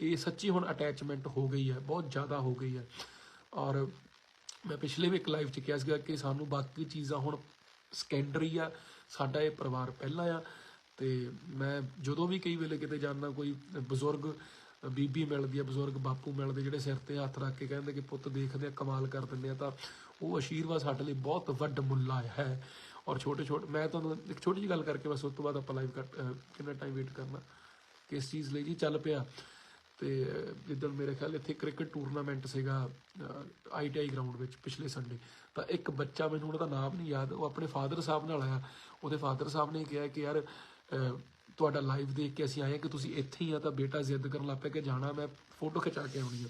ਇਹ ਸੱਚੀ ਹੁਣ ਅਟੈਚਮੈਂਟ ਹੋ ਗਈ ਹੈ, ਬਹੁਤ ਜ਼ਿਆਦਾ ਹੋ ਗਈ ਹੈ। ਔਰ ਮੈਂ ਪਿਛਲੇ ਵੀ ਇੱਕ ਲਾਈਵ 'ਚ ਕਿਹਾ ਸੀਗਾ ਕਿ ਸਾਨੂੰ ਬਾਕੀ ਚੀਜ਼ਾਂ ਹੁਣ ਸਕੈਂਡਰੀ ਆ, ਸਾਡਾ ਇਹ ਪਰਿਵਾਰ ਪਹਿਲਾਂ ਆ। ਤੇ ਮੈਂ ਜਦੋਂ ਵੀ ਕਈ ਵੇਲੇ ਕਿਤੇ ਜਾਂਦਾ, ਕੋਈ ਬਜ਼ੁਰਗ ਬੀਬੀ ਮਿਲਦੀ ਆ, ਬਜ਼ੁਰਗ ਬਾਪੂ ਮਿਲਦੇ, ਜਿਹੜੇ ਸਿਰ ਤੇ ਹੱਥ ਰੱਖ ਕੇ ਕਹਿੰਦੇ ਕਿ ਪੁੱਤ ਦੇਖਦੇ ਆ, ਕਮਾਲ ਕਰ ਦਿੰਦੇ ਆ, ਤਾਂ ਉਹ ਆਸ਼ੀਰਵਾਦ ਸਾਡੇ ਲਈ ਬਹੁਤ ਵੱਡ ਮੁੱਲਾ ਹੈ। ਔਰ ਛੋਟੇ ਛੋਟੇ, ਮੈਂ ਤੁਹਾਨੂੰ ਇੱਕ ਛੋਟੀ ਜਿਹੀ ਗੱਲ ਕਰਕੇ ਬਸ ਉਸ ਤੋਂ ਬਾਅਦ ਆਪਾਂ ਲਾਈਵ ਕਿੰਨਾ ਟਾਈਮ ਵੇਟ ਕਰਨਾ, ਕਿਸ ਚੀਜ਼ ਲਈ ਜੀ ਚੱਲ ਪਿਆ। ਤੇ, ਜਿੱਦਣ ਮੇਰੇ ਖਿਆਲ ਇੱਥੇ ਕ੍ਰਿਕਟ ਟੂਰਨਾਮੈਂਟ ਸੀਗਾ ਆਈਟੀਆਈ ਗਰਾਊਂਡ ਵਿੱਚ ਪਿਛਲੇ ਸੰਡੇ ਤਾਂ ਇੱਕ ਬੱਚਾ ਮੈਨੂੰ ਉਹਦਾ ਨਾਮ ਨਹੀਂ ਯਾਦ, ਉਹ ਆਪਣੇ ਫਾਦਰ ਸਾਹਿਬ ਨਾਲ ਆਇਆ। ਉਹਦੇ ਫਾਦਰ ਸਾਹਿਬ ਨੇ ਕਿਹਾ ਕਿ ਯਾਰ ਤੁਹਾਡਾ ਲਾਈਵ ਦੇਖ ਕੇ ਅਸੀਂ ਆਏ ਹਾਂ ਕਿ ਤੁਸੀਂ ਇੱਥੇ ਹੀ ਆ ਤਾਂ ਬੇਟਾ ਜ਼ਿੱਦ ਕਰਨ ਲੱਗ ਪਿਆ ਕਿ ਜਾਣਾ, ਮੈਂ ਫੋਟੋ ਖਿਚਾ ਕੇ ਆਉਣੀ ਹੈ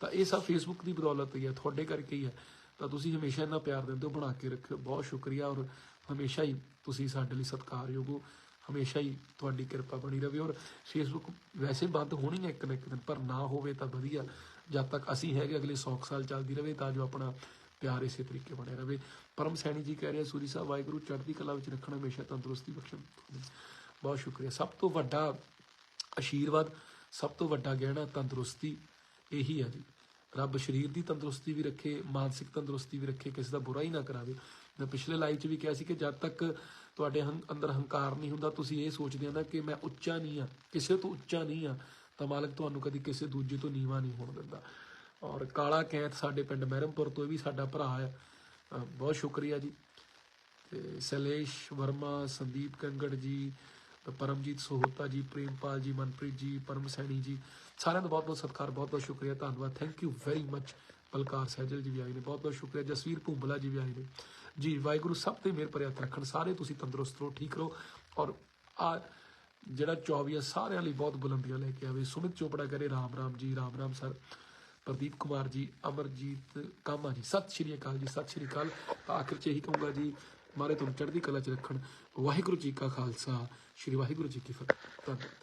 ਤਾਂ ਇਹ ਸਭ ਫੇਸਬੁੱਕ ਦੀ ਬਦੌਲਤ ਹੀ ਹੈ ਤੁਹਾਡੇ ਕਰਕੇ ਹੀ ਹੈ ਤਾਂ ਤੁਸੀਂ ਹਮੇਸ਼ਾ ਇੰਨਾ ਪਿਆਰ ਦਿੰਦੇ ਹੋ, ਬਣਾ ਕੇ ਰੱਖਿਓ। ਬਹੁਤ ਸ਼ੁਕਰੀਆ ਔਰ ਹਮੇਸ਼ਾ ਹੀ ਤੁਸੀਂ ਸਾਡੇ ਲਈ ਸਤਿਕਾਰਯੋਗ ਹੋ। ਹਮੇਸ਼ਾ ਹੀ ਤੁਹਾਡੀ ਕਿਰਪਾ ਬਣੀ ਰਹੇ ਔਰ ਫੇਸਬੁੱਕ ਵੈਸੇ ਬੰਦ ਹੋਣੀ ਹੈ ਇੱਕ ਨਾ ਇੱਕ ਦਿਨ, ਪਰ ਨਾ ਹੋਵੇ ਤਾਂ ਵਧੀਆ। ਜਦ ਤੱਕ ਅਸੀਂ ਹੈਗੇ, ਅਗਲੇ 100 ਸਾਲ ਚੱਲਦੀ ਰਹੇ ਤਾਂ ਜੋ ਆਪਣਾ ਪਿਆਰ ਇਸੇ ਤਰੀਕੇ ਬਣਿਆ ਰਹੇ ਪਰਮ ਸੈਣੀ ਜੀ ਕਹਿ ਰਹੇ ਸੂਰੀ ਸਾਹਿਬ, ਵਾਹਿਗੁਰੂ ਚੜ੍ਹਦੀ ਕਲਾ ਵਿੱਚ ਰੱਖਣਾ ਹਮੇਸ਼ਾ ਤੰਦਰੁਸਤੀ ਬਖਸ਼ਣ। ਬਹੁਤ ਸ਼ੁਕਰੀਆ। ਸਭ ਤੋਂ ਵੱਡਾ ਆਸ਼ੀਰਵਾਦ ਸਭ ਤੋਂ ਵੱਡਾ ਗਹਿਣਾ ਤੰਦਰੁਸਤੀ ਇਹੀ ਹੈ ਜੀ। ਰੱਬ ਸਰੀਰ ਦੀ ਤੰਦਰੁਸਤੀ ਵੀ ਰੱਖੇ, ਮਾਨਸਿਕ ਤੰਦਰੁਸਤੀ ਵੀ ਰੱਖੇ, ਕਿਸੇ ਦਾ ਬੁਰਾ ਹੀ ਨਾ ਕਰਾਵੇ। ਮੈਂ ਪਿਛਲੇ ਲਾਈਵ 'ਚ ਵੀ ਕਿਹਾ ਸੀ ਕਿ ਜਦ ਤੱਕ ਤੁਹਾਡੇ ਹੰ- ਅੰਦਰ ਹੰਕਾਰ ਨਹੀਂ ਹੁੰਦਾ, ਤੁਸੀਂ ਇਹ ਸੋਚਦੇ ਹੋ ਨਾ ਕਿ ਮੈਂ ਉੱਚਾ ਨਹੀਂ ਆ ਕਿਸੇ ਤੋਂ ਉੱਚਾ ਨਹੀਂ ਆ ਤਾਂ ਮਾਲਕ ਤੁਹਾਨੂੰ ਕਦੀ ਕਿਸੇ ਦੂਜੇ ਤੋਂ ਨੀਵਾ ਨਹੀਂ ਹੋਣ ਦਿੰਦਾ। ਔਰ ਕਾਲਾ ਕੈਂਥ ਸਾਡੇ ਪਿੰਡ ਮਹਿਰਮਪੁਰ ਤੋਂ ਵੀ ਸਾਡਾ ਭਰਾ ਹੈ। ਬਹੁਤ ਸ਼ੁਕਰੀਆ ਜੀ। ਤੇ ਸੈਲੇਸ਼ ਵਰਮਾ, ਸੰਦੀਪ ਕੰਗੜ ਜੀ ਪਰਮਜੀਤ ਸੋਹਤਾ ਜੀ, ਪ੍ਰੇਮਪਾਲ ਜੀ, ਮਨਪ੍ਰੀਤ ਜੀ, ਪਰਮ ਸੈਣੀ ਜੀ, ਸਾਰਿਆਂ ਦਾ ਬਹੁਤ ਬਹੁਤ ਸਤਿਕਾਰ, ਬਹੁਤ ਬਹੁਤ ਸ਼ੁਕਰੀਆ, ਧੰਨਵਾਦ। Thank you very much Balkar Sahjal ji ਵੀ ਆਏ ਨੇ। ਬਹੁਤ ਬਹੁਤ ਸ਼ੁਕਰੀਆ। ਜਸਵੀਰ ਭੁੰਬਲਾ ਜੀ ਵੀ ਆਏ ਨੇ। ਜੀ, ਵਾਹਿਗੁਰੂ, ਸਭ ਤੇ ਮਿਹਰ ਭਰਿਆ ਰੱਖਣ। ਸਾਰੇ ਤੁਸੀਂ ਤੰਦਰੁਸਤ ਰਹੋ, ਠੀਕ ਰਹੋ। ਔਰ ਆ ਜਿਹੜਾ 24 ਆ, ਸਾਰਿਆਂ ਲਈ ਬਹੁਤ ਬੁਲੰਦੀਆਂ ਲੈ ਕੇ ਆਵੇ। ਸੁਮਿਤ ਚੋਪੜਾ ਕਰੇ, ਰਾਮ ਰਾਮ ਜੀ, ਰਾਮ ਰਾਮ ਸਰ। ਪ੍ਰਦੀਪ ਕੁਮਾਰ ਜੀ, ਅਮਰਜੀਤ ਕਾਮਾ ਜੀ, ਸਤਿ ਸ਼੍ਰੀ ਅਕਾਲ ਜੀ, ਸਤਿ ਸ਼੍ਰੀ ਅਕਾਲ। ਆਖਿਰ ਚ ਇਹੀ ਕਹੂੰਗਾ ਜੀ ਮਾਰੇ ਤੁਹਾਨੂੰ ਚੜ੍ਹਦੀ ਕਲਾ ਚ ਰੱਖਣ। ਵਾਹਿਗੁਰੂ ਜੀ ਕਾ ਖਾਲਸਾ। ਸ਼੍ਰੀ ਵਾਹਿਗੁਰੂ ਜੀ ਕੀ ਫਤਿਹ। ਧੰਨਵਾਦ।